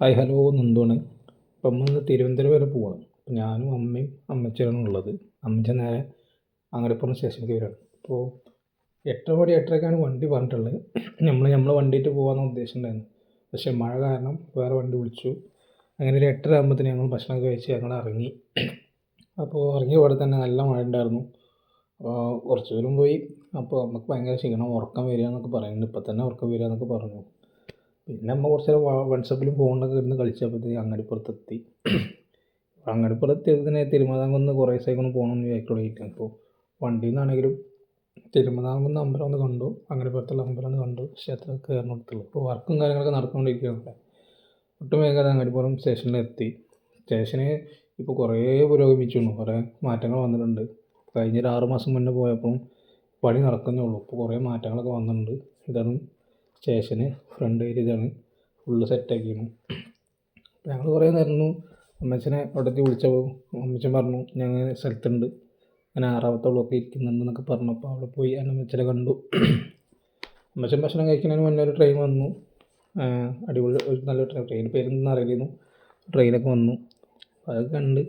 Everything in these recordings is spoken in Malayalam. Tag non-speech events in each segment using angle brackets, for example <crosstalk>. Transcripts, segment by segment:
Hi hello നന്ദുവാണ്. നമ്മൾ ഇന്ന് തിരുവനന്തപുരം വരെ പോവാണ്. അപ്പം ഞാനും അമ്മയും അമ്മച്ചിയാണ് ഉള്ളത്. അമ്മച്ച നേരെ അങ്ങടിപ്പുറം സ്റ്റേഷനിലേക്ക് വരികയാണ് അപ്പോൾ എട്ടര മണി എട്ടരക്കാണ് വണ്ടി പറഞ്ഞിട്ടുള്ളത്. നമ്മൾ നമ്മളെ വണ്ടിയിട്ട് പോകാമെന്ന് ഉദ്ദേശിച്ചിട്ടുണ്ടായിരുന്നു പക്ഷേ മഴ കാരണം വേറെ വണ്ടി വിളിച്ചു. അങ്ങനെ ഒരു എട്ടര ആകുമ്പോഴത്തേന് ഞങ്ങൾ ഭക്ഷണമൊക്കെ കഴിച്ച് ഞങ്ങൾ ഇറങ്ങി. അപ്പോൾ ഇറങ്ങിയ പാടെ തന്നെ നല്ല മഴ ഉണ്ടായിരുന്നു. കുറച്ച് ദൂരം പോയി. അപ്പോൾ നമുക്ക് ഭയങ്കര ക്ഷീണം ഉറക്കം വരിക എന്നൊക്കെ പറയുന്നുണ്ട്. ഇപ്പം തന്നെ ഉറക്കം വരിക എന്നൊക്കെ പറഞ്ഞു. പിന്നെ അമ്മ കുറച്ച് നേരം വാട്സപ്പിലും ഫോണിലൊക്കെ ഇരുന്ന് കളിച്ചപ്പോഴത്തേക്ക് അങ്ങാടിപ്പുറത്തെത്തി. അങ്ങാടിപ്പുറത്ത് തന്നെ തിരുമതാംകുന്ന് കുറേ ദിവസമായിക്കൊണ്ട് പോകണമെന്ന് വിചാരിച്ചു തുടങ്ങിയിട്ട് അപ്പോൾ വണ്ടിയിൽ നിന്നാണെങ്കിലും തിരുമതാംകുന്ന് അമ്പലം ഒന്ന് കണ്ടു. അങ്ങാടിപ്പുറത്തുള്ള അമ്പലം ഒന്ന് കണ്ടു. ക്ഷേത്രം കയറുന്നിടത്തുള്ളൂ അപ്പോൾ വർക്കും കാര്യങ്ങളൊക്കെ നടന്നുകൊണ്ടിരിക്കുകയാണ് ഒട്ടും വേഗം അങ്ങാടിപ്പുറം സ്റ്റേഷനിലെത്തി. സ്റ്റേഷന് ഇപ്പോൾ കുറേ പുരോഗമിച്ചു കുറേ മാറ്റങ്ങൾ വന്നിട്ടുണ്ട്. കഴിഞ്ഞൊരു ആറ് മാസം മുന്നേ പോയപ്പോൾ പണി നടക്കുന്നേ ഉള്ളൂ. ഇപ്പോൾ കുറേ മാറ്റങ്ങളൊക്കെ വന്നിട്ടുണ്ട്. ഇതാണ് സ്റ്റേഷന് ഫ്രണ്ട് ഏരിയ ഇതാണ്. ഫുള്ള് സെറ്റാക്കിയിരുന്നു അപ്പോൾ ഞങ്ങൾ കുറേ നേരുന്നു അമ്മച്ചനെ അവിടേക്ക് വിളിച്ചപ്പോൾ അമ്മച്ചൻ പറഞ്ഞു ഞങ്ങൾ സ്ഥലത്തുണ്ട്. ഞാൻ ആറാമത്തെ ബ്ലോക്കിൽ ഇരിക്കുന്നുണ്ടെന്നൊക്കെ പറഞ്ഞപ്പോൾ അവിടെ പോയി എന്റെ അമ്മച്ചനെ കണ്ടു. അമ്മച്ചൻ ഭക്ഷണം കഴിക്കുന്നതിന് മുന്നേ ഒരു ട്രെയിൻ വന്നു. അടിപൊളി ഒരു നല്ല ട്രെയിൻ ട്രെയിൻ പേരൊന്നും അറിയില്ലായിരുന്നു. ട്രെയിനൊക്കെ വന്നു. അതൊക്കെ കണ്ട്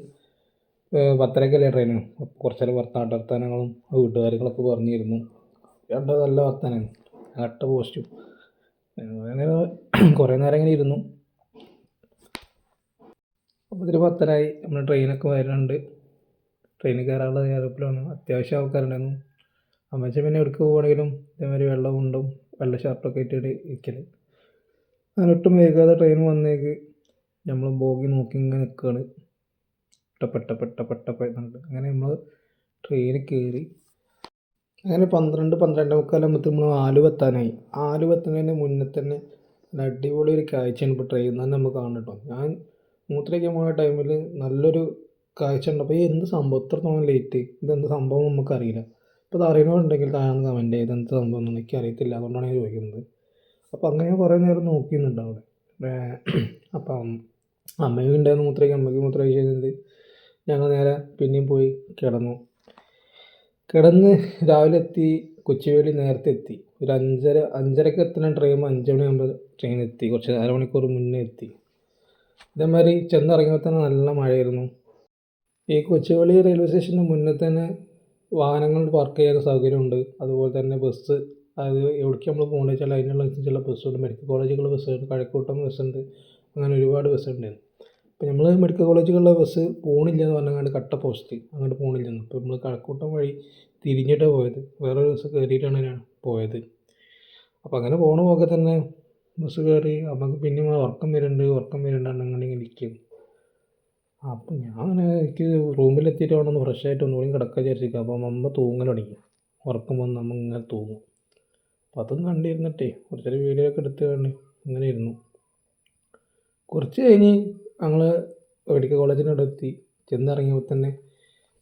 പത്തരക്കല്ലേ ട്രെയിന് കുറച്ച് നേരം വർത്താനം വർത്താനങ്ങളും വീട്ടുകാര്യങ്ങളൊക്കെ പറഞ്ഞിരുന്നു. രണ്ടോ നല്ല വർത്താനമാണ് അട്ട പോസ്റ്റും. അങ്ങനെ <clears throat> കുറേ നേരം ഇങ്ങനെ ഇരുന്നു. അപ്പോൾ ഇതിൽ പത്തരായി. നമ്മൾ ട്രെയിനൊക്കെ വരുന്നുണ്ട്. ട്രെയിനിൽ കയറാനുള്ള തയ്യാറെടുപ്പിലാണ് അത്യാവശ്യം ആൾക്കാരുണ്ടായിരുന്നു. അമ്മച്ചൻ പിന്നെ എവിടേക്ക് പോവുകയാണെങ്കിലും ഇതേമാതിരി വെള്ളം ഉണ്ടും വെള്ള ഷർട്ടൊക്കെ ഇട്ടിട്ട് ഇരിക്കൽ അങ്ങനെ ഒട്ടും വൈകാതെ ട്രെയിൻ വന്നേക്ക് നമ്മൾ ബോഗി നോക്കി ഇങ്ങനെ നിൽക്കുകയാണ് പെട്ട പെട്ട പെട്ട പെട്ട അങ്ങനെ നമ്മൾ ട്രെയിനിൽ കയറി അങ്ങനെ പന്ത്രണ്ട് പന്ത്രണ്ട് മുക്കാലാകുമ്പോഴത്തേക്കും നമ്മൾ ആലുവെത്താനായി ആലുവെത്തുന്നതിന് മുന്നേ തന്നെ നല്ല അടിപൊളി ഒരു കാഴ്ചയാണ് ഇപ്പോൾ ട്രെയിനിൽ നിന്ന് നമുക്ക് കാണുന്നത് ഞാൻ മൂത്രമൊഴിക്കാൻ പോയ ടൈമിൽ നല്ലൊരു കാഴ്ച കണ്ടപ്പോൾ ഈ എന്ത് സംഭവം? ഇത്രത്തോളം ലേറ്റ് ഇതെന്ത് സംഭവം നമുക്കറിയില്ല. അപ്പോൾ അത് അറിയണമെന്നുണ്ടെങ്കിൽ താഴെ കമന്റ് ചെയ്ത് എന്ത് സംഭവം എന്ന് എനിക്ക് അറിയത്തില്ല അതുകൊണ്ടാണ് ഞാൻ ചോദിക്കുന്നത്. അപ്പോൾ അങ്ങനെ കുറേ നേരം നോക്കിയിരുന്നുണ്ട് അവിടെ. അപ്പം അമ്മയും ഉണ്ടായിരുന്നു മൂത്രയ്ക്ക്. അമ്മയ്ക്ക് മൂത്രമൊഴിച്ച് കഴിഞ്ഞിട്ട് ഞങ്ങൾ നേരെ പിന്നെയും പോയി കിടന്നു. കിടന്ന് രാവിലെ എത്തി കൊച്ചുവേളി നേരത്തെ എത്തി. ഒരു അഞ്ചര അഞ്ചരക്ക് എത്തുന്ന ട്രെയിൻ അഞ്ച് മണിയാകുമ്പോൾ ട്രെയിൻ എത്തി. കുറച്ച് അരമണിക്കൂർ മുന്നേ എത്തി. ഇതേമാതിരി ചെന്നിറങ്ങിയപ്പോൾ തന്നെ നല്ല മഴയായിരുന്നു. ഈ കൊച്ചുവേളി റെയിൽവേ സ്റ്റേഷന്റെ മുന്നേ തന്നെ വാഹനങ്ങൾ പാർക്ക് ചെയ്യാൻ സൗകര്യമുണ്ട്. അതുപോലെ തന്നെ ബസ് അതായത് എവിടേക്ക് നമ്മൾ പോകേണ്ടത് വെച്ചാൽ അതിനുള്ള ബസ്സുണ്ട് മെഡിക്കൽ കോളേജുകളുടെ ബസ്സുണ്ട് കഴക്കൂട്ടം ബസ്സുണ്ട് അങ്ങനെ ഒരുപാട് ബസ്സുണ്ട് അപ്പോൾ നമ്മൾ മെഡിക്കൽ കോളേജുകളിലെ ബസ് പോകണില്ല എന്ന് പറഞ്ഞാൽ കട്ട പോസ്റ്റ് അങ്ങോട്ട് പോകണില്ലെന്ന് അപ്പോൾ നമ്മൾ കഴക്കൂട്ടം വഴി തിരിഞ്ഞിട്ടാണ് പോയത്. വേറൊരു ബസ് കയറിയിട്ടാണ് ഞാൻ പോയത്. അപ്പോൾ അങ്ങനെ പോകണ പോകെ തന്നെ ബസ് കയറി നമുക്ക് പിന്നെ ഉറക്കം വരുന്നുണ്ട് ഉറക്കം വരുന്നുണ്ട് അങ്ങനെ ഇങ്ങനെ ഇരിക്കും. അപ്പം ഞാൻ അങ്ങനെ എനിക്ക് റൂമിലെത്തിയിട്ട് വേണം ഒന്ന് ഫ്രഷ് ആയിട്ട് ഒന്നുകൂടി കിടക്കാൻ വിചാരിച്ചിരിക്കുക അപ്പോൾ അമ്മ തൂങ്ങൽ തുടങ്ങി. ഉറക്കം വന്ന് നമ്മൾ ഇങ്ങനെ തൂങ്ങും. അപ്പോൾ അതും കണ്ടിരുന്നിട്ടേ കുറച്ചൊരു വീഡിയോ ഒക്കെ എടുത്ത് കണ്ട് ഇങ്ങനെ ഇരുന്നു. കുറച്ച് കഴിഞ്ഞ് ഞങ്ങൾ മെഡിക്കൽ കോളേജിന്റെ എത്തി ചെന്നിറങ്ങിയപ്പോൾ തന്നെ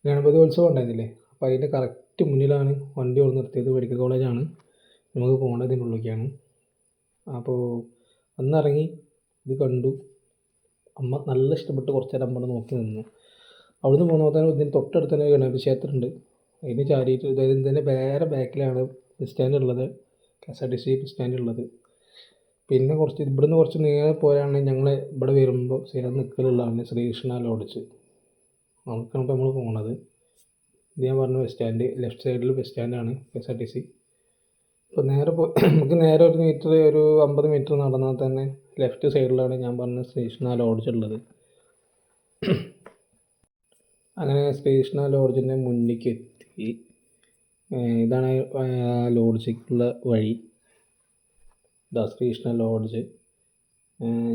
ഗണപതി ഉത്സവം ഉണ്ടായിരുന്നില്ലേ? അപ്പോൾ അതിന്റെ കറക്റ്റ് മുന്നിലാണ് വണ്ടി കൊണ്ട് നിർത്തിയത് മെഡിക്കൽ കോളേജാണ്. നമുക്ക് പോകേണ്ടതിന്റെ ഉള്ളിലേക്കാണ്. അപ്പോൾ അന്നിറങ്ങി ഇത് കണ്ടു. അമ്മ നല്ല ഇഷ്ടപ്പെട്ട് കുറച്ച് നേരം അമ്മ നോക്കി നിന്നു. അവിടുന്ന് പോകുമ്പോൾ തന്നെ ഇതിന് തൊട്ടടുത്ത് തന്നെ ഗണപതി ക്ഷേത്രമുണ്ട്. അതിന് ചാരിയിട്ട് അതായത് ഇതിന്റെ വേറെ ബാക്കിലാണ് ബസ് സ്റ്റാൻഡ് ഉള്ളത്. K S R T C bus stand ഉള്ളത്. പിന്നെ കുറച്ച് ഇവിടുന്ന് കുറച്ച് നേരെ പോയാണെങ്കിൽ ഞങ്ങൾ ഇവിടെ വരുമ്പോൾ സ്ഥിരം നിൽക്കലുള്ളതാണ് ശ്രീകൃഷ്ണ ലോഡ്ജ് അവിടേക്കാണ് ഇപ്പോൾ നമ്മൾ പോണത്. ഇത് ഞാൻ പറഞ്ഞ ബസ് സ്റ്റാൻഡ് ലെഫ്റ്റ് സൈഡിൽ bus സ്റ്റാൻഡാണ് K S R T C ഇപ്പോൾ നേരെ പോ <clears throat> നമുക്ക് നേരെ ഒരു മീറ്റർ ഒരു അമ്പത് മീറ്റർ നടന്നാൽ തന്നെ ലെഫ്റ്റ് സൈഡിലാണ് ഞാൻ പറഞ്ഞ ശ്രീകൃഷ്ണ ലോഡ്ജ് ഉള്ളത്. <clears throat> അങ്ങനെ ശ്രീകൃഷ്ണ ലോഡ്ജിന്റെ മുന്നിലേക്ക് എത്തി. ഇതാണ് ലോഡ്ജിലേക്കുള്ള വഴി. ശ്രീകൃഷ്ണ ലോഡ്ജ്.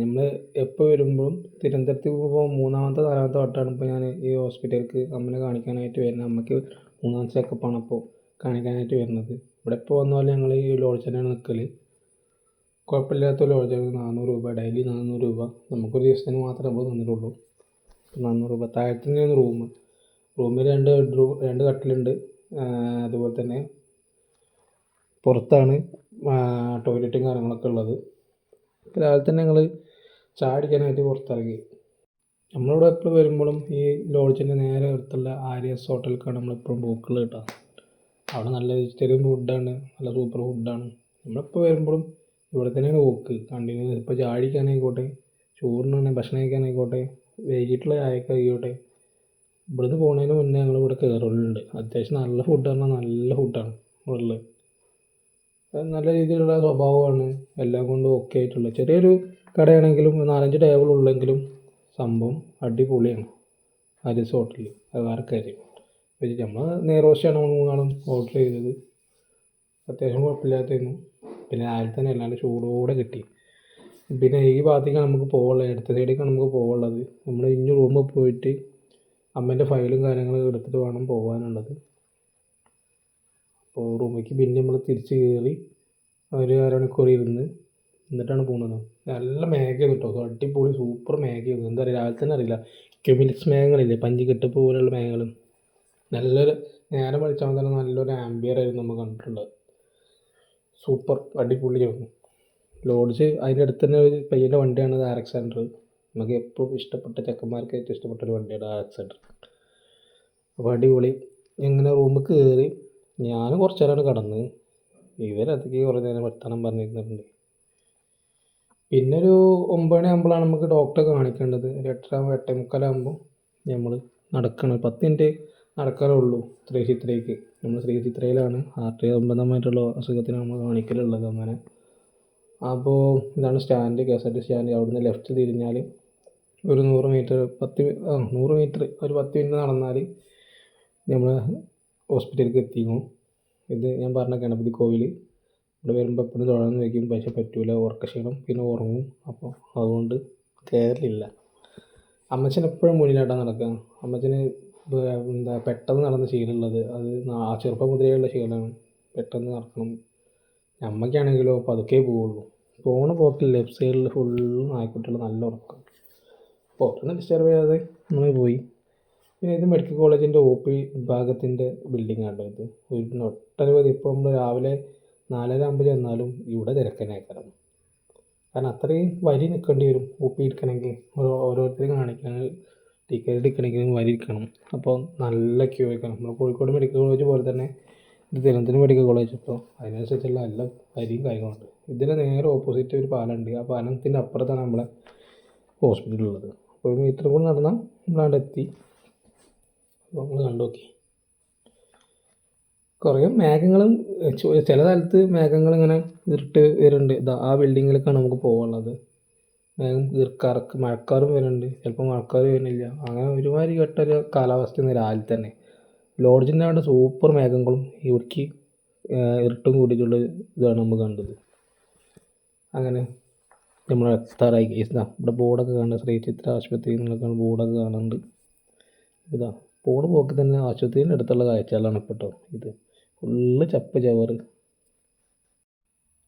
നമ്മൾ എപ്പോൾ വരുമ്പോഴും തിരുവനന്തപുരത്ത് പോകുമ്പോൾ മൂന്നാമത്തെ നാലാമത്തെ വട്ടമാണ് ഇപ്പോൾ ഞാൻ ഈ ഹോസ്പിറ്റലിലേക്ക് അമ്മനെ കാണിക്കാനായിട്ട് വരുന്നത്. അമ്മയ്ക്ക് മൂന്നാം ചെക്കപ്പാണ് അപ്പോൾ കാണിക്കാനായിട്ട് വരുന്നത്. ഇവിടെ ഇപ്പോൾ വന്നാൽ ഞങ്ങൾ ഈ ലോഡ്ജ് തന്നെയാണ് നിൽക്കൽ കുഴപ്പമില്ലാത്ത ലോഡ്ജാണ് നാനൂറ് രൂപ ഡെയിലി നാനൂറ് രൂപ. നമുക്കൊരു ദിവസത്തിന് മാത്രമേ നമ്മൾ തന്നിട്ടുള്ളൂ. നാനൂറ് രൂപ. താഴത്തെ തന്നെയാണ് റൂം. റൂമിൽ രണ്ട് ബെഡ്റൂം രണ്ട് കട്ടിലുണ്ട്. അതുപോലെ തന്നെ പുറത്താണ്. ടോയ്ലറ്റും കാര്യങ്ങളൊക്കെ ഉള്ളത്. രാവിലെ തന്നെ ഞങ്ങൾ ചായ അടിക്കാനായിട്ട് പുറത്തിറങ്ങി. നമ്മളിവിടെ എപ്പോഴും വരുമ്പോഴും ഈ ലോഡ്ജിന്റെ നേരെ അടുത്തുള്ള ആര്യസ് ഹോട്ടലിലേക്കാണ് നമ്മളെപ്പോഴും പോക്കുകൾ കേട്ടോ. അവിടെ നല്ല വെജിറ്റേറിയൻ ഫുഡാണ് നല്ല സൂപ്പർ ഫുഡാണ് നമ്മളിപ്പോൾ വരുമ്പോഴും ഇവിടെ തന്നെയാണ് പോക്ക്. കണ്ടിന്യൂ ഇപ്പോൾ ചായ അടിക്കാനായിക്കോട്ടെ തന്നെ ഭക്ഷണം കഴിക്കാനായിക്കോട്ടെ വൈകിട്ടുള്ള ചായക്ക് ആയിക്കോട്ടെ ഇവിടുന്ന് പോകുന്നതിന് മുന്നേ ഞങ്ങൾ ഇവിടെ കയറലുണ്ട് അത്യാവശ്യം നല്ല ഫുഡ് പറഞ്ഞാൽ നല്ല ഫുഡാണ് ഉള്ളത്. നല്ല രീതിയിലുള്ള സ്വഭാവമാണ്. എല്ലാം കൊണ്ടും ഓക്കെ ആയിട്ടുള്ള ചെറിയൊരു കടയാണെങ്കിലും നാലഞ്ച് ടേബിൾ ഉള്ളെങ്കിലും സംഭവം അടിപൊളിയാണ്. ആര്യസ് ഹോട്ടലിൽ അത് കാര്യം. പക്ഷേ നമ്മൾ നേരോശയാണ് മൂന്നാളും ഓർഡർ ചെയ്തത്. അത്യാവശ്യം കുഴപ്പമില്ലാത്തതായിരുന്നു. പിന്നെ രാവിലെ തന്നെ അല്ലാണ്ട് ചൂടോടെ കിട്ടി. പിന്നെ ഈ ഭാഗത്തേക്കാണ് നമുക്ക് പോകാനുള്ളത് ഇടത്തെ സൈഡിലേക്കാണ് നമുക്ക് പോകാനുള്ളത് നമ്മൾ ഇഞ്ഞ് റൂമിൽ പോയിട്ട് അമ്മേന്റെ ഫയലും കാര്യങ്ങളും എടുത്തിട്ട് വേണം പോകാനുള്ളത് അപ്പോൾ റൂമിലേക്ക് പിന്നെ നമ്മൾ തിരിച്ച് കയറി ഒരു അരമണിക്കൂർ ഇരുന്ന് എന്നിട്ടാണ് പോകുന്നത്. നല്ല മേഘയാണ് കേട്ടോ. അടിപൊളി സൂപ്പർ മേഘയാണ് എന്താ പറയുക രാവിലെ തന്നെ അറിയില്ല. ക്യുമിനിക്സ് മേഘങ്ങളില്ലേ? പഞ്ചിക്കെട്ട് പോലെയുള്ള മേഘങ്ങൾ നല്ലൊരു നേരം വെളിച്ചാൽ തന്നെ നല്ലൊരു ആംബിയർ ആയിരുന്നു നമ്മൾ കണ്ടിട്ടുള്ളത്. സൂപ്പർ അടിപൊളിയായിരുന്നു ലോഡ്ജ് അതിന്റെ അടുത്ത് തന്നെ ഒരു പയ്യന്റെ വണ്ടിയാണ് ആർ നമുക്ക് എപ്പോഴും ഇഷ്ടപ്പെട്ട ചെക്കന്മാർക്ക് ഏറ്റവും ഇഷ്ടപ്പെട്ട ഒരു വണ്ടിയാണ് ആർ അപ്പോൾ അടിപൊളി. ഇങ്ങനെ റൂമിൽ കയറി ഞാൻ കുറച്ച് നേരം കടന്ന്. ഇവരതൊക്കെ കുറേ നേരം വർത്തമാനം പറഞ്ഞിരുന്നിട്ടുണ്ട്. പിന്നെ ഒരു ഒമ്പത് മണി ആകുമ്പോഴാണ് നമുക്ക് ഡോക്ടറെ കാണിക്കേണ്ടത്. ഒരു എട്ടര എട്ടേ മുക്കാലാകുമ്പോൾ നമ്മൾ നടക്കണം. പത്ത് മിനിറ്റ് നടക്കാനേ ഉള്ളൂ ശ്രീ ചിത്രയ്ക്ക് നമ്മൾ ശ്രീ ചിത്രയിലാണ് ഹാർട്ട് സംബന്ധമായിട്ടുള്ള അസുഖത്തിന് നമ്മൾ കാണിക്കലുള്ളത് അങ്ങനെ. അപ്പോൾ ഇതാണ് stand. K S R T stand. അവിടുന്ന് ലെഫ്റ്റ് തിരിഞ്ഞാൽ ഒരു നൂറ് മീറ്റർ പത്ത് നൂറ് മീറ്റർ ഒരു പത്ത് മിനിറ്റ് നടന്നാൽ നമ്മൾ ഹോസ്പിറ്റലിലേക്ക് എത്തിക്കും. ഇത് ഞാൻ പറഞ്ഞ ഗണപതി കോവിൽ ഇവിടെ വരുമ്പോൾ എപ്പോഴും തൊഴാൻ വയ്ക്കും. പക്ഷെ പറ്റൂല. ഉറക്കക്ഷീണം പിന്നെ ഉറങ്ങും. അപ്പോൾ അതുകൊണ്ട് കയറലില്ല അമ്മച്ചൻ എപ്പോഴും മുന്നിലായിട്ടാണ് നടക്കുക അമ്മച്ചന് എന്താ പെട്ടെന്ന് നടന്ന ശീലമുള്ളത് അത് ആ ചെറുപ്പം മുതലേയുള്ള ശീലമാണ്. പെട്ടെന്ന് നടക്കണം. അമ്മയ്ക്കാണെങ്കിലോ പതുക്കെ പോവുള്ളൂ. പോണ പോക്കിൽ ലെഫ്റ്റ് സൈഡിൽ ഫുള്ള് നായ്ക്കുട്ടികൾ നല്ല ഉറക്കം. പുറത്തുനിന്ന് ഡിസ്റ്റർബ് ചെയ്യാതെ നമ്മൾ പോയി. പിന്നെ ഇത് മെഡിക്കൽ കോളേജിന്റെ ഒ പി വിഭാഗത്തിന്റെ ബിൽഡിംഗ് ആണ് ഇത്. ഒട്ടനവധി ഇപ്പോൾ നമ്മൾ രാവിലെ നാലര ആകുമ്പോൾ ചെന്നാലും ഇവിടെ തിരക്കനായിക്കാരം. കാരണം അത്രയും വരി നിൽക്കേണ്ടി വരും ഒ പി എടുക്കണമെങ്കിൽ. ഓരോ- ഓരോരുത്തരും കാണിക്കണമെങ്കിൽ ടിക്കറ്റ് എടുക്കണമെങ്കിൽ വരി നിൽക്കണം അപ്പോൾ നല്ല ക്യൂ ആയിരിക്കണം. നമ്മൾ കോഴിക്കോട് മെഡിക്കൽ കോളേജ് പോലെ തന്നെ ഇത് തിരുവനന്തപുരം മെഡിക്കൽ കോളേജ് ഇപ്പോൾ അതിനനുസരിച്ചുള്ള എല്ലാ വരിയും കാര്യങ്ങളുണ്ട്. ഇതിന് നേരെ ഓപ്പോസിറ്റ് ഒരു പാലമുണ്ട്. ആ പാലത്തിന്റെ അപ്പുറത്താണ് നമ്മളെ ഹോസ്പിറ്റൽ ഉള്ളത്. അപ്പോൾ ഒരു മീറ്റർ കൂടി നടന്നാൽ നമ്മളവിടെ എത്തി. നമ്മൾ കണ്ടു നോക്കി കുറേ മേഘങ്ങളും ചില സ്ഥലത്ത് മേഘങ്ങൾ ഇങ്ങനെ ഇരുട്ട് വരുന്നുണ്ട്. ഇതാ ആ ബിൽഡിങ്ങിലേക്കാണ് നമുക്ക് പോകാനുള്ളത് മേഘം കറക്ക് മഴക്കാറും വരുന്നുണ്ട്. ചിലപ്പോൾ മഴക്കാറും വരുന്നില്ല. അങ്ങനെ ഒരുമാതിരി കെട്ടൊരു കാലാവസ്ഥ രാവിലെ തന്നെ. ലോഡ്ജിന്റെ അവിടെ സൂപ്പർ മേഘങ്ങളും ഇടുക്കി ഇരുട്ടും കൂടിയിട്ടുള്ള ഇതാണ് നമ്മൾ കണ്ടത്. അങ്ങനെ നമ്മൾ എത്താറായി. കേസ് ഇതാ ഇവിടെ ബോർഡൊക്കെ കാണുന്നുണ്ട് ശ്രീ ചിത്ര ആശുപത്രി എന്നുള്ള ബോർഡൊക്കെ കാണുന്നുണ്ട്. ഇതാ പോണ പോക്ക് തന്നെ ആശുപത്രിന്റെ അടുത്തുള്ള കാഴ്ചകളാണ് കേട്ടോ ഇത്. ഫുള്ള് ചപ്പ് ചവറ്.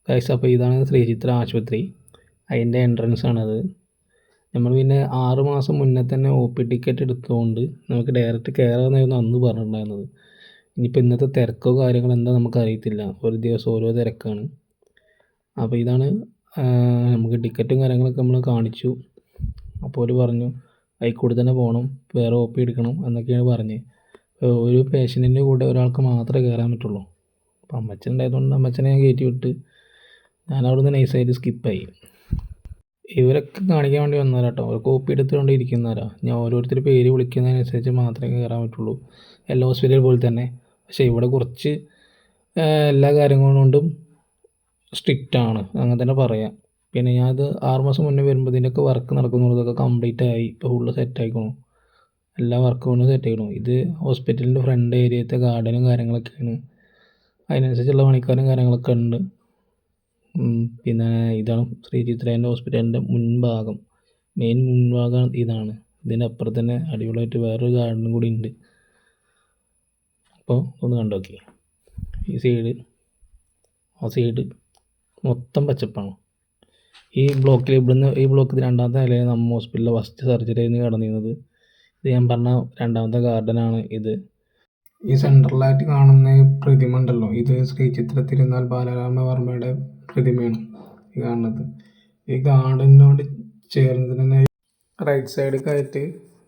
കാഴ്ച അപ്പോൾ ഇതാണ് ശ്രീചിത്ര ആശുപത്രി. അതിന്റെ എൻട്രൻസ് ആണത്. നമ്മൾ പിന്നെ ആറ് മാസം മുന്നേ തന്നെ ഒ പി ടിക്കറ്റ് എടുത്തുകൊണ്ട് നമുക്ക് ഡയറക്റ്റ് കയറാമെന്നായിരുന്നു അന്ന് പറഞ്ഞിട്ടുണ്ടായിരുന്നത്. ഇനിയിപ്പോൾ ഇന്നത്തെ തിരക്കോ കാര്യങ്ങളോ എന്താ നമുക്ക് അറിയത്തില്ല ഒരു ദിവസം ഓരോ തിരക്കാണ്. അപ്പോൾ ഇതാണ് നമുക്ക് ടിക്കറ്റും കാര്യങ്ങളൊക്കെ നമ്മൾ കാണിച്ചു. അപ്പോൾ അവർ പറഞ്ഞു അതിൽ കൂടെ തന്നെ പോകണം വേറെ ഒ എടുക്കണം എന്നൊക്കെയാണ് പറഞ്ഞ്. ഒരു പേഷ്യന്റിന്റെ കൂടെ ഒരാൾക്ക് മാത്രമേ കയറാൻ പറ്റുള്ളൂ. അപ്പം അമ്മച്ചൻ ഉണ്ടായതുകൊണ്ട് അമ്മച്ചനെ ഞാൻ കയറ്റി വിട്ട് ഞാൻ അവിടുന്ന് നൈസായിട്ട് സ്കിപ്പായി ഇവരൊക്കെ കാണിക്കാൻ വേണ്ടി വന്നവരാ കേട്ടോ അവർക്ക് കോപ്പി എടുത്തുകൊണ്ട് ഇരിക്കുന്നവരാ. ഞാൻ ഓരോരുത്തർ പേര് വിളിക്കുന്നതിനനുസരിച്ച് മാത്രമേ കയറാൻ പറ്റുള്ളൂ. എല്ലാ ഹോസ്പിറ്റലിൽ പോലെ തന്നെ. പക്ഷേ ഇവിടെ കുറച്ച് എല്ലാ കാര്യങ്ങളും കൊണ്ടും സ്ട്രിക്റ്റാണ് അങ്ങനെ തന്നെ പറയാം. പിന്നെ ഞാനത് ആറ് മാസം മുന്നേ വരുമ്പോൾ ഇതിന്റെയൊക്കെ വർക്ക് നടക്കുന്നുള്ളതൊക്കെ കംപ്ലീറ്റ് ആയി. ഇപ്പോൾ ഫുള്ള് സെറ്റ് ആയിക്കണു. എല്ലാ വർക്കും കൊണ്ട് സെറ്റ് ആയിക്കണു. ഇത് ഹോസ്പിറ്റലിന്റെ ഫ്രണ്ട് ഏരിയത്തെ ഗാർഡനും കാര്യങ്ങളൊക്കെയാണ്. അതിനനുസരിച്ചുള്ള പണിക്കാരും കാര്യങ്ങളൊക്കെ ഉണ്ട്. പിന്നെ ഇതാണ് ശ്രീ ചിത്രേന്റെ ഹോസ്പിറ്റലിന്റെ മുൻഭാഗം. മെയിൻ മുൻഭാഗം ഇതാണ്. ഇതിന്റെ അപ്പുറത്ത് തന്നെ അടിപൊളിയായിട്ട് വേറൊരു ഗാർഡനും കൂടി ഉണ്ട്. അപ്പോൾ ഒന്ന് കണ്ടു നോക്കി ഈ സൈഡ് ആ സൈഡ് മൊത്തം പച്ചപ്പാണ്. ഈ ബ്ലോക്കിൽ ഇവിടുന്ന് ഈ ബ്ലോക്കിൽ രണ്ടാമത്തെ നിലയിൽ നമ്മൾ ഹോസ്പിറ്റലിലെ ഫസ്റ്റ് സർജറി ആയിരുന്നു കിടന്നിരുന്നത്. ഇത് ഞാൻ പറഞ്ഞ രണ്ടാമത്തെ ഗാർഡനാണ് ഇത്. ഈ സെൻട്രലായിട്ട് കാണുന്ന പ്രതിമ ഉണ്ടല്ലോ ഇത് ശ്രീ ചിത്ര തിരുനാൾ ബാലരാമവർമ്മയുടെ പ്രതിമയാണ് ഈ കാണുന്നത്. ഈ ഗാർഡനോട് ചേർന്ന് തന്നെ റൈറ്റ് സൈഡ് സൈഡിലേക്കായിട്ട്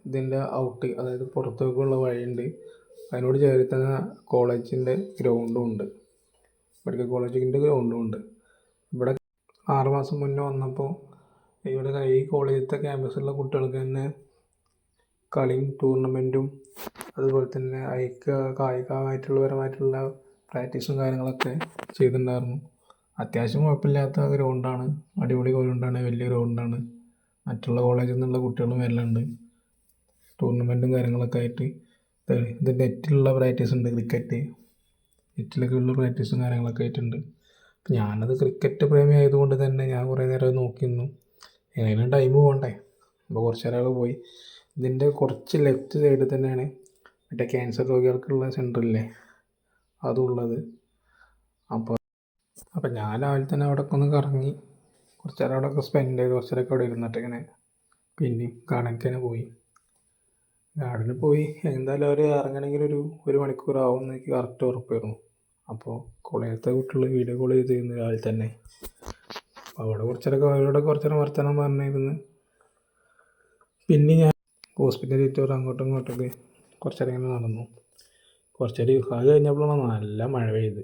ഇതിന്റെ ഔട്ട് അതായത് പുറത്തേക്കുള്ള വഴിയുണ്ട്. അതിനോട് ചേർത്ത് തന്നെ കോളേജിന്റെ ഗ്രൗണ്ടും ഉണ്ട്. മെഡിക്കൽ കോളേജിന്റെ ഗ്രൗണ്ടും ഉണ്ട്. ഇവിടെ ആറ് മാസം മുന്നേ വന്നപ്പോൾ ഇവിടെ ഈ കോളേജിലത്തെ ക്യാമ്പസിലുള്ള കുട്ടികൾക്ക് തന്നെ കളിയും ടൂർണമെന്റും അതുപോലെ തന്നെ ഐക്യ കായികമായിട്ടുള്ള പരമായിട്ടുള്ള പ്രാക്ടീസും കാര്യങ്ങളൊക്കെ ചെയ്തിട്ടുണ്ടായിരുന്നു. അത്യാവശ്യം കുഴപ്പമില്ലാത്ത ഗ്രൗണ്ടാണ് അടിപൊളി ഗ്രൗണ്ടാണ് വലിയ ഗ്രൗണ്ടാണ്. മറ്റുള്ള കോളേജിൽ നിന്നുള്ള കുട്ടികളും വരലുണ്ട്. ടൂർണമെന്റും കാര്യങ്ങളൊക്കെ ആയിട്ട് ഇത് നെറ്റിലുള്ള പ്രാക്ടീസ് ഉണ്ട് ക്രിക്കറ്റ്. നെറ്റിലൊക്കെയുള്ള പ്രാക്ടീസും കാര്യങ്ങളൊക്കെ ആയിട്ടുണ്ട്. ഞാനത് ക്രിക്കറ്റ് പ്രേമി ആയതുകൊണ്ട് തന്നെ ഞാൻ കുറേ നേരം നോക്കി നിന്നു ടൈം പോകണ്ടേ അപ്പോൾ കുറച്ച് നേരം അവിടെ പോയി. ഇതിന്റെ കുറച്ച് ലെഫ്റ്റ് സൈഡിൽ തന്നെയാണ്. മറ്റേ ക്യാൻസർ രോഗികൾക്കുള്ള സെന്ററില്ലേ അതുള്ളത്. അപ്പോൾ അപ്പോൾ ഞാൻ രാവിലെ തന്നെ അവിടെ ഒക്കെ ഒന്ന് കറങ്ങി. കുറച്ച് നേരം അവിടെയൊക്കെ സ്പെൻഡ് ചെയ്ത്. കുറച്ച് നേരമൊക്കെ അവിടെ ഇരുന്നിട്ട് ഇങ്ങനെ പിന്നെയും ഗാർഡനിലേക്ക് പോയി. ഗാർഡനിൽ പോയി. എന്തായാലും അവർ ഇറങ്ങണമെങ്കിൽ ഒരു ഒരു മണിക്കൂറാവും എന്ന് എനിക്ക് കറക്റ്റ് ഉറപ്പായിരുന്നു. അപ്പോൾ കുളയത്തെ കുട്ടികൾ വീഡിയോ കോൾ ചെയ്തിരുന്നു രാവിലെ തന്നെ. അപ്പോൾ അവിടെ കുറച്ചേരൊക്കെ അവരോട് കുറച്ചൊരു വർത്തമാനം പറഞ്ഞിരുന്നു. പിന്നെ ഞാൻ ഹോസ്പിറ്റലിൽ ചുറ്റും അങ്ങോട്ടും ഇങ്ങോട്ടൊക്കെ കുറച്ചേരം ഇങ്ങനെ നടന്നു. കുറച്ചേരം വിഭാഗം കഴിഞ്ഞപ്പോഴാണ് നല്ല മഴ പെയ്ത്.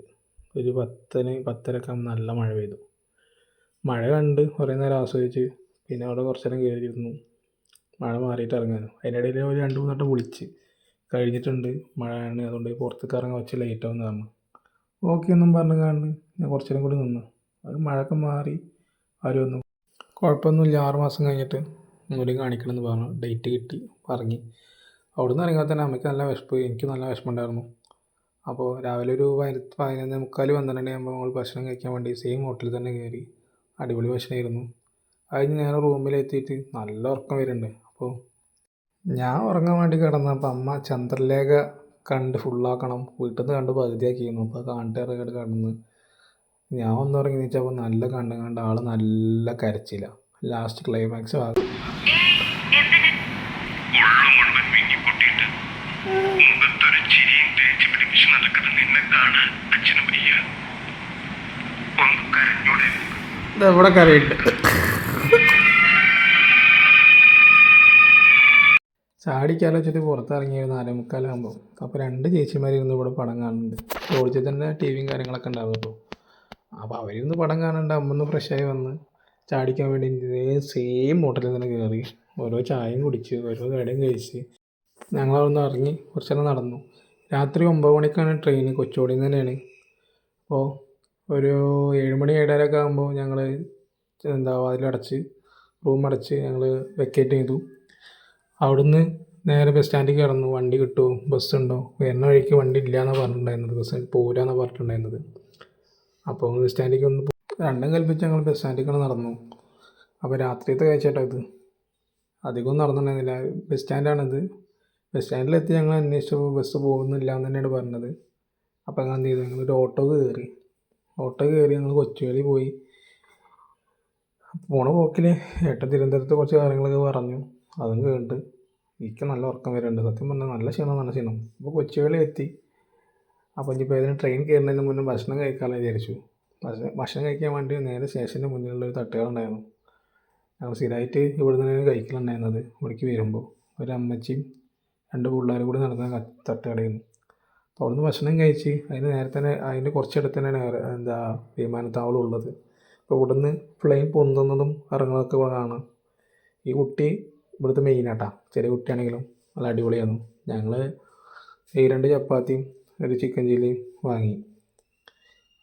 ഒരു പത്തിന് പത്തരക്ക നല്ല മഴ പെയ്തു. മഴ കണ്ട് കുറേ നേരം ആസ്വദിച്ച് പിന്നെ അവിടെ കുറച്ച് നേരം കയറിയിരുന്നു മഴ മാറിയിട്ട് ഇറങ്ങാനും. അതിനിടയിൽ ഒരു രണ്ട് മൂന്ന് വിളിച്ച്. കഴിഞ്ഞിട്ടുണ്ട്. മഴയാണ്. അതുകൊണ്ട് പുറത്തേക്ക് ഇറങ്ങാൻ വെച്ച് ലേറ്റ് പറഞ്ഞു ഓക്കെ എന്നും പറഞ്ഞു കാണുന്നു ഞാൻ കുറച്ച് നേരം കൂടി നിന്നു. അത് മഴയൊക്കെ മാറി ആരും ഒന്നും കുഴപ്പമൊന്നുമില്ല. ആറ് മാസം കഴിഞ്ഞിട്ട് ഒന്നുകൂടി കാണിക്കണമെന്ന് പറഞ്ഞു. ഡേറ്റ് കിട്ടി പറഞ്ഞ്. അവിടുന്ന് ഇറങ്ങിയാൽ തന്നെ അമ്മയ്ക്ക് നല്ല വിശപ്പ് എനിക്ക് നല്ല വിശപ്പുണ്ടായിരുന്നു അപ്പോൾ രാവിലെ ഒരു പതിനൊന്ന് പതിനൊന്ന് മുക്കാൽ പന്ത്രണ്ട് ആകുമ്പോൾ നമ്മൾ ഭക്ഷണം കഴിക്കാൻ വേണ്ടി സെയിം ഹോട്ടലിൽ തന്നെ കയറി. അടിപൊളി ഭക്ഷണമായിരുന്നു. അതിന് നേരെ റൂമിലെത്തിയിട്ട് നല്ല ഉറക്കം വരുന്നുണ്ട്. അപ്പോൾ ഞാൻ ഉറങ്ങാൻ വേണ്ടി കിടന്നപ്പോൾ അമ്മ ചന്ദ്രലേഖ കണ്ട് ഫുള്ളാക്കണം. വീട്ടിൽ നിന്ന് കണ്ട് പകുതിയാക്കിയിരുന്നു. അപ്പോൾ കാണട്ടെ ഇറങ്ങിയിട്ട് കടന്ന്. ഞാൻ ഒന്ന് ഇറങ്ങി നീച്ചപ്പോൾ നല്ല കണ്ട് കണ്ട് ആൾ നല്ല കരച്ചില്ല ലാസ്റ്റ് ക്ലൈമാക്സ് ഉള്ളു മുഴുവൻ ചാടിക്കാലോ പുറത്തിറങ്ങിയിരുന്നു പുറത്തിറങ്ങി ഒരു നാലേ മുക്കാലാകുമ്പോൾ അപ്പോൾ രണ്ട് ചേച്ചിമാരിരുന്ന് ഇവിടെ പടം കാണുന്നുണ്ട്. ഓടിച്ച് തന്നെ ടി വിയും കാര്യങ്ങളൊക്കെ ഉണ്ടാവും അപ്പോൾ അവരിന്ന് പടം കാണാണ്ട്. അമ്മ ഒന്ന് ഫ്രഷായി വന്ന് ചാടിക്കാൻ വേണ്ടി ഇതേ സെയിം ഹോട്ടലിൽ തന്നെ കയറി ഓരോ ചായയും കുടിച്ച് ഓരോ കടയും കഴിച്ച്. ഞങ്ങൾ ഇറങ്ങി കുറച്ച് നേരം നടന്നു. രാത്രി ഒമ്പത് മണിക്കാണ് ട്രെയിൻ കൊച്ചുകൂടിയിൽ നിന്ന് തന്നെയാണ്. അപ്പോൾ ഒരു ഏഴുമണി ഏഴരയൊക്കെ ആകുമ്പോൾ ഞങ്ങൾ എന്താ അതിലടച്ച് റൂം അടച്ച് ഞങ്ങൾ വെക്കേറ്റ് ചെയ്തു. അവിടുന്ന് നേരെ ബസ് സ്റ്റാൻഡിൽ കിടന്നു വണ്ടി കിട്ടുമോ ബസ് ഉണ്ടോ? വരുന്ന വഴിക്ക് വണ്ടി ഇല്ല എന്നാണ് പറഞ്ഞിട്ടുണ്ടായിരുന്നത് ബസ് പോരാന്നാണ് പറഞ്ഞിട്ടുണ്ടായിരുന്നത്. അപ്പോൾ ബസ് സ്റ്റാൻഡിലേക്ക് ഒന്ന് രണ്ടും കൽപ്പിച്ച് ഞങ്ങൾ ബസ് സ്റ്റാൻഡിലേക്ക് നടന്നു. അപ്പോൾ രാത്രിയത്തെ കാഴ്ചയാട്ടോ ഇത്. അധികം നടന്നിട്ടുണ്ടായിരുന്നില്ല. ബസ് സ്റ്റാൻഡാണിത് ബസ് സ്റ്റാൻഡിലെത്തി ഞങ്ങൾ അന്വേഷിച്ചപ്പോൾ ബസ് പോകുന്നില്ല എന്ന് തന്നെയാണ് പറഞ്ഞത്. അപ്പോൾ ഞങ്ങൾ എന്ത് ചെയ്തു? ഞങ്ങൾ ഒരു ഓട്ടോ കയറി ഓട്ടോ കയറി ഞങ്ങൾ കൊച്ചുവേളി പോയി. പോണ പോക്കിൽ ഏട്ടൻ തിരുവനന്തപുരത്ത് കുറച്ച് കാര്യങ്ങളൊക്കെ പറഞ്ഞു. അതും കേട്ട് എനിക്ക് നല്ല ഉറക്കം വരുന്നുണ്ട്. സത്യം പറഞ്ഞാൽ നല്ല ക്ഷീണം നല്ല ക്ഷീണം. അപ്പോൾ കൊച്ചുവേളി എത്തി. അപ്പോൾ ഇനിയിപ്പോൾ ഏതിന് ട്രെയിൻ കയറുന്നതിന് മുന്നേ ഭക്ഷണം കഴിക്കാമെന്ന് വിചാരിച്ചു. ഭക്ഷണം ഭക്ഷണം കഴിക്കാൻ വേണ്ടി നേരെ സ്റ്റേഷന്റെ മുന്നിലുള്ള ഒരു തട്ടുകളുണ്ടായിരുന്നു ഞങ്ങൾ സ്ഥിരമായിട്ട് ഇവിടെ നിന്ന് കഴിക്കലുണ്ടായിരുന്നത്. ഇവിടേക്ക് വരുമ്പോൾ ഒരു അമ്മച്ചിയും രണ്ട് പിള്ളേരും കൂടി നടന്ന തട്ടുകടയിൽ അപ്പോൾ അവിടുന്ന് ഭക്ഷണം കഴിച്ച് അതിന് നേരെ തന്നെ അതിന്റെ കുറച്ചടുത്ത് എയർ- എന്താ വിമാനത്താവളം ഉള്ളത്. അപ്പോൾ ഇവിടുന്ന് പ്ലെയിൻ പൊന്തുന്നതും ഇറങ്ങുന്നതൊക്കെ കാണാം. ഈ കുട്ടി ഇവിടുത്തെ മെയിനാട്ടാ ചെറിയ കുട്ടിയാണെങ്കിലും നല്ല അടിപൊളിയായിരുന്നു. ഞങ്ങൾ ഈ രണ്ട് ചപ്പാത്തിയും ഒരു ചിക്കൻ ചില്ലിയും വാങ്ങി.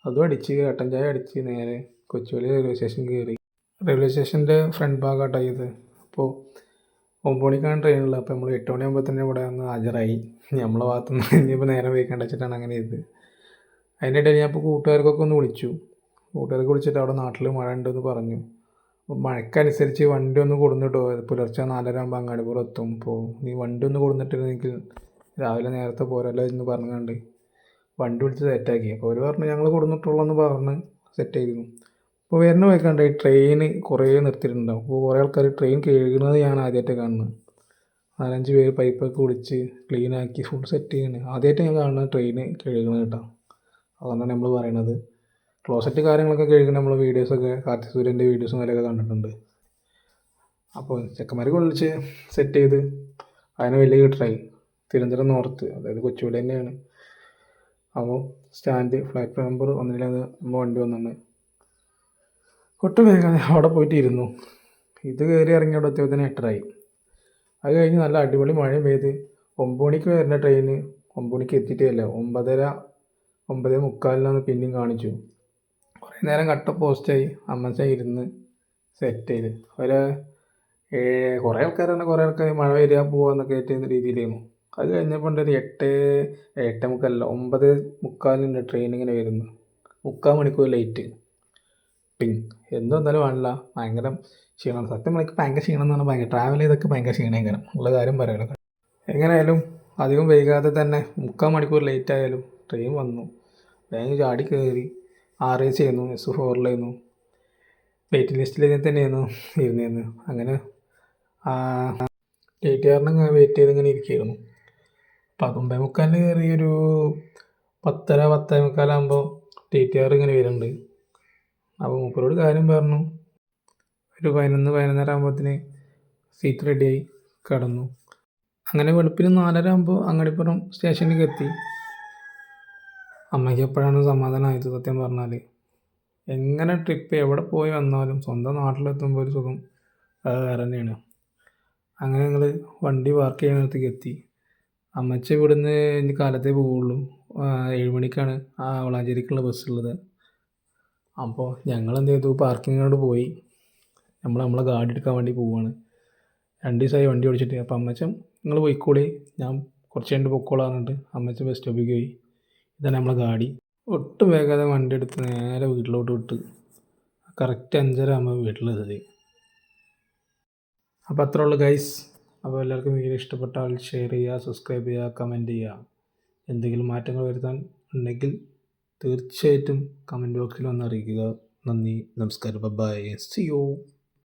അതും അടിച്ച് കട്ടൻ ചായ അടിച്ച് നേരെ കൊച്ചുവേളി റെയിൽവേ സ്റ്റേഷൻ കയറി റെയിൽവേ സ്റ്റേഷന്റെ ഫ്രണ്ട് ഭാഗമായിട്ടാണ് ഇത്. അപ്പോൾ ഒമ്പത് മണിക്കാണ് ട്രെയിനുള്ളത് അപ്പോൾ നമ്മൾ എട്ട് മണിയാകുമ്പോൾ തന്നെ ഇവിടെ വന്ന് ഹാജരായി. നമ്മളെ ഭാഗത്തുനിന്ന് <laughs> ഇനിയിപ്പോൾ നേരം വയ്ക്കേണ്ട വെച്ചിട്ടാണ് അങ്ങനെ ഇത്. അതിന്റെ ഇടയിൽ ഞാൻ ഇപ്പോൾ കൂട്ടുകാർക്കൊക്കെ ഒന്ന് വിളിച്ചു. കൂട്ടുകാർക്ക് വിളിച്ചിട്ട് അവിടെ നാട്ടിൽ മഴ ഉണ്ടെന്ന് പറഞ്ഞു. മഴക്കനുസരിച്ച് വണ്ടി ഒന്ന് കൊടുന്നിട്ടോ പുലർച്ചെ നാലര ആകുമ്പോൾ അങ്ങാടിപ്പുറം എത്തും. ഇപ്പോൾ നീ വണ്ടി ഒന്ന് കൊടുന്നിട്ടില്ലെങ്കിൽ രാവിലെ നേരത്തെ പോരല്ലോ എന്ന് പറഞ്ഞുകൊണ്ട് വണ്ടി വിളിച്ച് സെറ്റാക്കി അപ്പോൾ അവർ പറഞ്ഞു ഞങ്ങൾ കൊടുന്നിട്ടുള്ളൂ എന്ന് പറഞ്ഞ് സെറ്റ് ചെയ്തിരുന്നു. അപ്പോൾ വരുന്ന വഴിക്കണ്ട ഈ ട്രെയിൻ കുറേ നിർത്തിയിട്ടുണ്ടാവും അപ്പോൾ കുറേ ആൾക്കാർ ട്രെയിൻ കഴുകുന്നത് ഞാൻ ആദ്യമായിട്ട് കാണുന്നത്. നാലഞ്ച് പേര് പൈപ്പൊക്കെ കുടിച്ച് ക്ലീനാക്കി ഫുൾ സെറ്റ് ചെയ്യുന്നത് ആദ്യമായിട്ട് ഞാൻ കാണുന്നത് ട്രെയിൻ കഴുകുന്നത് കേട്ടോ. അതുകൊണ്ടാണ് നമ്മൾ പറയണത്. ക്ലോസറ്റ് കാര്യങ്ങളൊക്കെ കഴിക്കുന്ന നമ്മൾ വീഡിയോസൊക്കെ കാർത്തിക് സൂര്യന്റെ വീഡിയോസും കാര്യമൊക്കെ കണ്ടിട്ടുണ്ട്. അപ്പോൾ ചെക്കന്മാർ വിളിച്ച് സെറ്റ് ചെയ്ത് അതിന് വലിയ കിട്ടായി തിരുവനന്തപുരം നോർത്ത് അതായത് കൊച്ചുവേളി തന്നെയാണ്. അപ്പോൾ സ്റ്റാൻഡ് പ്ലാറ്റ്ഫോം നമ്പർ ഒന്നിലത് നമ്മൾ വണ്ടി വന്നിട്ടുണ്ട് ഒട്ടും വേഗം അവിടെ പോയിട്ട് ഇരുന്നു ഇത് കയറി ഇറങ്ങി അവിടെ എത്തിയപ്പോൾ തന്നെ എട്ടരായി അത് കഴിഞ്ഞ് നല്ല അടിപൊളി മഴയും പെയ്ത് ഒമ്പത് മണിക്ക് വരുന്ന ട്രെയിന് ഒമ്പത് മണിക്ക് എത്തിയിട്ടേ അല്ല ഒമ്പതര ഒമ്പതേ മുക്കാലിനാണ് പിന്നെയും കാണിച്ചു. നേരം കട്ട പോസ്റ്റായി അമ്മച്ച ഇരുന്ന് സെറ്റ് ചെയ്ത്. ഒരു ഏഴ് കുറേ ആൾക്കാരാണ് കുറേ ആൾക്കാർ മഴ വരിക പോവാന്നൊക്കെ ആയിട്ട് രീതിയിലായിരുന്നു. അത് കഴിഞ്ഞപ്പോൾ ഒരു എട്ട് എട്ട് മുക്കാലല്ല ഒമ്പത് മുക്കാലിന്റെ ട്രെയിൻ ഇങ്ങനെ വരുന്നു മുക്കാൽ മണിക്കൂർ ലേറ്റ് പിങ് എന്തോ എന്തായാലും വേണില്ല ഭയങ്കര ക്ഷീണം സത്യം എനിക്ക് ഭയങ്കര ക്ഷീണം എന്ന് പറഞ്ഞാൽ ഭയങ്കര ട്രാവൽ ചെയ്തൊക്കെ ഭയങ്കര ക്ഷീണം ഉള്ള കാര്യം പറയണം എങ്ങനെയായാലും അധികം വൈകാതെ തന്നെ മുക്കാൽ മണിക്കൂർ ലേറ്റ് ആയാലും ട്രെയിൻ വന്നു. വേഗം ചാടി കയറി ആർ എ ചെയ്യുന്നു എസ് ഫോറിലായിരുന്നു വെയിറ്റിംഗ് ലിസ്റ്റിൽ തന്നെയായിരുന്നു ഇരുന്നിരുന്നു അങ്ങനെ ലേറ്റ് കാരണം വെയിറ്റ് ചെയ്ത് ഇങ്ങനെ ഇരിക്കുകയായിരുന്നു. അപ്പം അതൊമ്പേ മുക്കാലിന് കയറി ഒരു പത്തര പത്തേ മുക്കാലാകുമ്പോൾ ടി ടി ആർ ഇങ്ങനെ വരുന്നുണ്ട്. അപ്പോൾ മൂപ്പരോട് കാര്യം പറഞ്ഞു. ഒരു പതിനൊന്ന് പതിനൊന്നര ആകുമ്പോഴത്തേന് സീറ്റ് റെഡിയായി കിടന്നു. അങ്ങനെ വെളുപ്പിന് നാലര ആകുമ്പോൾ അങ്ങടിപ്പുറം സ്റ്റേഷനിലേക്ക് എത്തി. അമ്മയ്ക്ക് എപ്പോഴാണ് സമാധാനമായത് സത്യം പറഞ്ഞാൽ എങ്ങനെ ട്രിപ്പ് എവിടെ പോയി വന്നാലും സ്വന്തം നാട്ടിലെത്തുമ്പോൾ ഒരു സുഖം. വേറെ തന്നെയാണ് അങ്ങനെ ഞങ്ങൾ വണ്ടി പാർക്ക് ചെയ്യുന്നിടത്തേക്ക് എത്തി. അമ്മച്ച ഇവിടുന്ന് ഇനി കാലത്തേ പോവുള്ളൂ. ഏഴ് മണിക്കാണ് ആ വളാഞ്ചേരിക്കുള്ള ബസ്സുള്ളത് അപ്പോൾ ഞങ്ങൾ എന്ത് ചെയ്തു? പാർക്കിങ്ങിനോട് പോയി. നമ്മൾ നമ്മളെ ഗാഡി എടുക്കാൻ വേണ്ടി പോവുകയാണ് രണ്ട് ദിവസമായി വണ്ടി ഓടിച്ചിട്ട്. അപ്പോൾ അമ്മച്ചൻ നിങ്ങൾ പോയിക്കോളി ഞാൻ കുറച്ച് കഴിഞ്ഞിട്ട് പൊക്കോളാം പറഞ്ഞിട്ട് അമ്മച്ചൻ ബസ് സ്റ്റോപ്പിലേക്ക് പോയി. ഇതാണ് നമ്മളെ ഗാഡി. ഒട്ടും വേഗത വണ്ടി എടുത്ത് നേരെ വീട്ടിലോട്ട് വിട്ട് കറക്റ്റ് അഞ്ചര ആകുമ്പോൾ വീട്ടിലെത്തി അപ്പോൾ അത്രേ ഉള്ളൂ ഗൈസ് അപ്പോൾ എല്ലാവർക്കും വീഡിയോ ഇഷ്ടപ്പെട്ടാൽ ഷെയർ ചെയ്യുക സബ്സ്ക്രൈബ് ചെയ്യുക കമന്റ് ചെയ്യുക. എന്തെങ്കിലും മാറ്റങ്ങൾ വരുത്താൻ ഉണ്ടെങ്കിൽ തീർച്ചയായിട്ടും കമന്റ് ബോക്സിൽ വന്ന് അറിയിക്കുക. നന്ദി നമസ്കാരം. By C U